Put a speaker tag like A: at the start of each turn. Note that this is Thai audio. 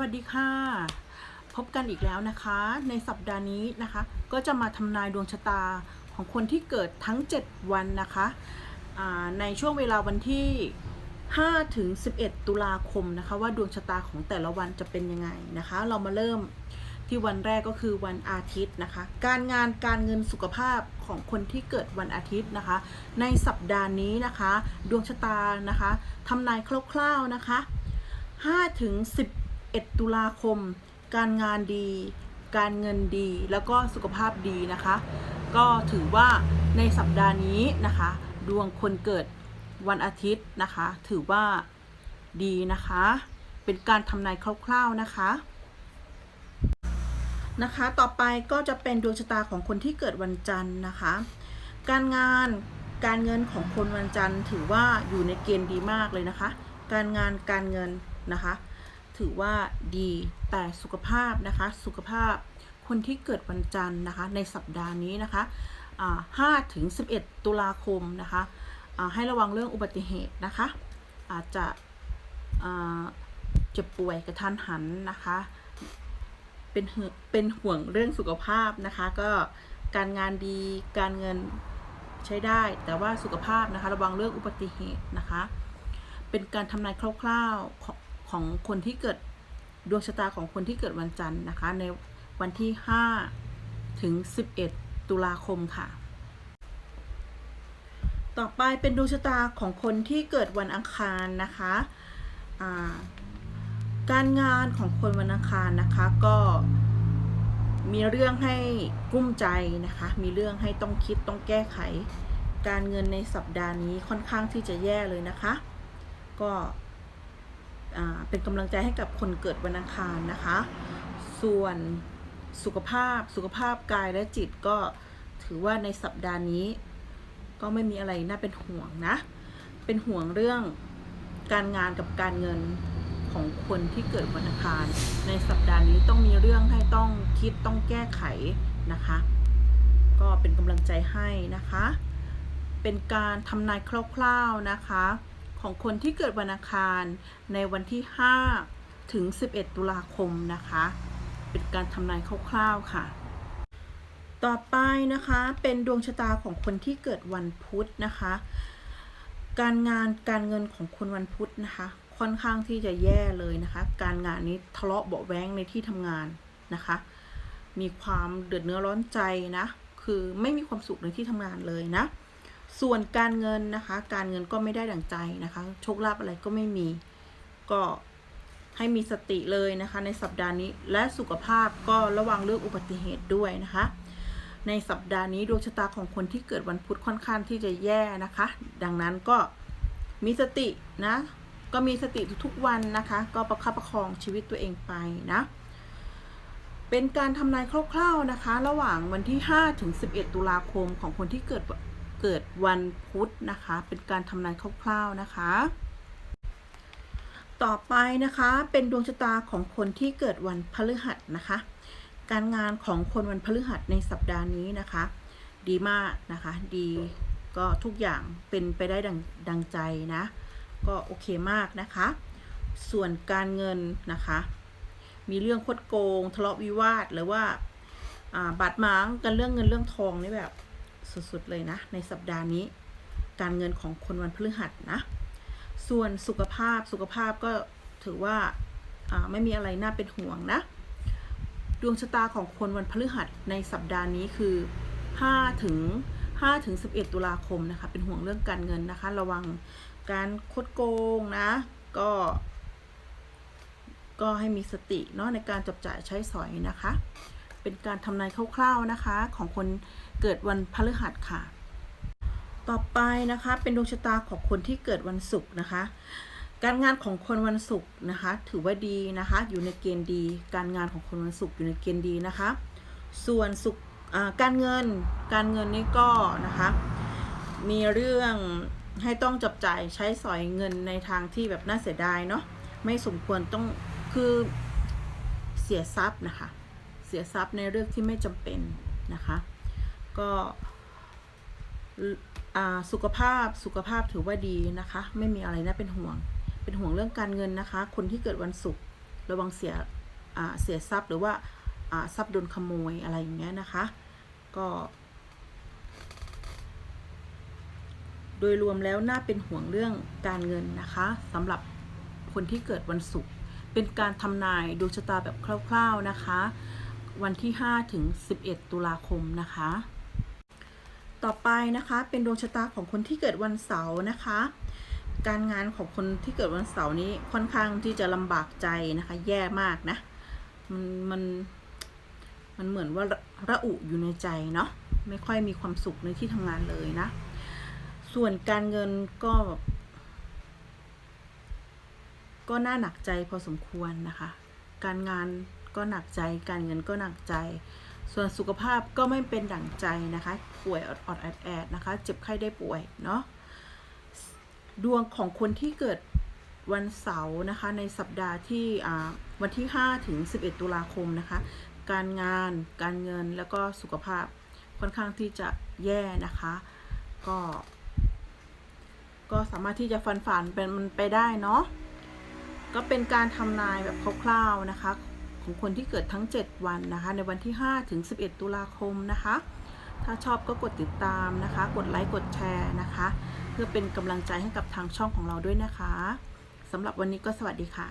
A: วัสดีค่ะ พบกันอีกแล้วนะคะ ในสัปดาห์นี้นะคะ ก็จะมาทำนายดวงชะตาของคนที่เกิดทั้ง 7 วันนะคะในช่วงเวลาวันที่ 5 ถึง 11 ตุลาคมนะคะ ว่าดวงชะตาของแต่ละวันจะเป็นยังไงนะคะ เรามาเริ่มที่วันแรกก็คือวันอาทิตย์นะคะ การงานการเงินสุขภาพของคนที่เกิดวันอาทิตย์นะคะ ในสัปดาห์นี้นะคะ ดวงชะตานะคะทำนายคร่าวๆนะคะ5ถึง 11 ตุลาคม การงานดี การเงินดี แล้วก็สุขภาพดีนะคะ ก็ถือว่าในสัปดาห์นี้นะคะ ดวงคนเกิดวันอาทิตย์นะคะ ถือว่าดีนะคะ เป็นการทำนายคร่าวๆนะคะนะคะ ต่อไปก็จะเป็นดวงชะตาของคนที่เกิดวันจันทร์นะคะ การงานการเงินของคนวันจันทร์ถือว่าอยู่ในเกณฑ์ดีมากเลยนะคะ การงานการเงินนะคะ ถือว่าดีแต่สุขภาพนะคะ สุขภาพคนที่เกิดวันจันทร์นะคะ ในสัปดาห์นี้นะคะอ่า5ถึง11ตุลาคมนะคะให้ระวังเรื่องอุบัติเหตุนะคะ อาจจะเจ็บป่วยกระทันหันนะคะ เป็นเป็นห่วงเรื่องสุขภาพนะคะ ก็การงานดีการเงินใช้ได้ แต่ว่าสุขภาพนะคะ ระวังเรื่องอุบัติเหตุนะคะ เป็นการทำนายคร่าวๆ ของคนที่เกิดดวงชะตาของคนที่เกิดวันจันทร์นะคะ ในวันที่ 5 ถึง 11 ตุลาคมค่ะ ต่อไปเป็นดวงชะตาของคนที่เกิดวันอังคารนะคะการงานของคนวันอังคารนะคะก็มีเรื่องให้กุ้มใจนะคะ มีเรื่องให้ต้องคิดต้องแก้ไข การเงินในสัปดาห์นี้ค่อนข้างที่จะแย่เลยนะคะ ก็ เป็นกำลังใจให้กับคนเกิดวันอังคารนะคะ ส่วนสุขภาพสุขภาพกายและจิตก็ถือว่าในสัปดาห์นี้ ก็ไม่มีอะไรน่าเป็นห่วงนะ เป็นห่วงเรื่องการงานกับการเงินของคนที่เกิดวันอังคาร ในสัปดาห์นี้ต้องมีเรื่องให้ต้องคิดต้องแก้ไขนะคะ ก็เป็นกำลังใจให้นะคะ เป็นการทำนายคร่าวๆนะคะ ของคนที่เกิดวันอังคารในวันที่ 5 ถึง 11 ตุลาคมนะคะ เป็นการทำนายคร่าวๆค่ะ ต่อไปนะคะเป็นดวงชะตาของคนที่เกิดวันพุธนะคะ การงานการเงินของคนวันพุธนะคะ ค่อนข้างที่จะแย่เลยนะคะ การงานนี้ทะเลาะเบาะแว้งในที่ทำงานนะคะ มีความเดือดเนื้อร้อนใจนะ คือไม่มีความสุขในที่ทำงานเลยนะ ส่วนการเงินนะคะ การเงินก็ไม่ได้ดั่งใจนะคะ โชคลาภอะไรก็ไม่มี ก็ให้มีสติเลยนะคะ ในสัปดาห์นี้และสุขภาพก็ระวังเรื่องอุบัติเหตุด้วยนะคะ ในสัปดาห์นี้ดวงชะตาของคนที่เกิดวันพุธค่อนข้างที่จะแย่นะคะ ดังนั้นก็มีสตินะ ก็มีสติทุกๆวันนะคะ ก็ประคับประคองชีวิตตัวเองไปนะเป็นการทำนายคร่าวๆนะคะ ระหว่างวันที่ 5 ถึง 11 ตุลาคมของคนที่เกิด เกิดวันพุธนะคะ เป็นการทำนายคร่าวๆนะคะ ต่อไปนะคะเป็นดวงชะตาของคนที่เกิดวันพฤหัสนะคะ การงานของคนวันพฤหัสในสัปดาห์นี้นะคะ ดีมากนะคะ ดีก็ทุกอย่างเป็นไปได้ดังดังใจนะ ก็โอเคมากนะคะ ส่วนการเงินนะคะ มีเรื่องคดโกง ทะเลาะวิวาทหรือว่าอ่าบาดหมางกันเรื่องเงินเรื่องทองนี่แบบ สุดๆเลยนะ ในสัปดาห์นี้ การเงินของคนวันพฤหัสนะ ส่วนสุขภาพสุขภาพก็ถือว่าไม่มีอะไรน่าเป็นห่วงนะ ดวงชะตาของคนวันพฤหัสในสัปดาห์นี้คือ5ถึง5ถึง11 ตุลาคมนะคะ เป็นห่วงเรื่องการเงินนะคะ ระวังการคดโกงนะ ก็ ก็ให้มีสติเนาะในการจับจ่ายใช้สอยนะคะ เป็นการทำนายคร่าวๆนะคะ ของคนเกิดวันพฤหัสค่ะ ต่อไปนะคะเป็นดวงชะตาของคนที่เกิดวันศุกร์นะคะ การงานของคนวันศุกร์นะคะ ถือว่าดีนะคะ อยู่ในเกณฑ์ดี การงานของคนวันศุกร์อยู่ในเกณฑ์ดีนะคะ ส่วนสุขอ่าการเงินการเงินนี่ก็นะคะ มีเรื่องให้ต้องจับจ่ายใช้สอยเงินในทางที่แบบน่าเสียดายเนาะไม่สมควรต้องคือเสียทรัพย์นะคะ เสียทรัพย์ในเรื่องที่ไม่จำเป็นนะคะ ก็สุขภาพสุขภาพถือว่าดีนะคะ ไม่มีอะไรน่าเป็นห่วง เป็นห่วงเรื่องการเงินนะคะ คนที่เกิดวันศุกร์ระวังเสียเสียทรัพย์หรือว่าอ่าทรัพย์โดนขโมยอะไรอย่างเงี้ยนะคะ ก็ โดยรวมแล้วน่าเป็นห่วงเรื่องการเงินนะคะสำหรับคนที่เกิดวันศุกร์เป็นการทำนายดวงชะตาแบบคร่าว ๆนะคะ วันที่ 5 ถึง 11 ตุลาคมนะคะ ต่อไปนะคะเป็นดวงชะตาของคนที่เกิดวันเสาร์นะคะ การงานของคนที่เกิดวันเสาร์นี้ค่อนข้างที่จะลำบากใจนะคะ แย่มากนะ มันมันมันเหมือนว่าระระอุอยู่ในใจเนาะไม่ค่อยมีความสุขในที่ทำงานเลยนะ ส่วนการเงินก็ก็น่าหนักใจพอสมควรนะคะ การงาน ก็หนักใจการเงินก็หนักใจ ส่วนสุขภาพก็ไม่เป็นดั่งใจนะคะ ป่วยอดอดแอดแอดนะคะ เจ็บไข้ได้ป่วยเนาะดวงของคนที่เกิดวันเสาร์นะคะ ในสัปดาห์ที่วันที่ 5 ถึง 11 ตุลาคมนะคะ การงาน การเงินแล้วก็สุขภาพค่อนข้างที่จะแย่นะคะ ก็ ก็สามารถที่จะฟันฝ่านเป็นมันไปได้เนาะก็เป็นการทำนายแบบคร่าวๆนะคะ ของคนที่เกิดทั้ง 7 วันนะคะ ในวันที่ 5 ถึง 11 ตุลาคมนะคะ ถ้าชอบก็กดติดตามนะคะ กดไลค์ กดแชร์นะคะ เพื่อเป็นกำลังใจให้กับทางช่องของเราด้วยนะคะสำหรับวันนี้ก็สวัสดีค่ะ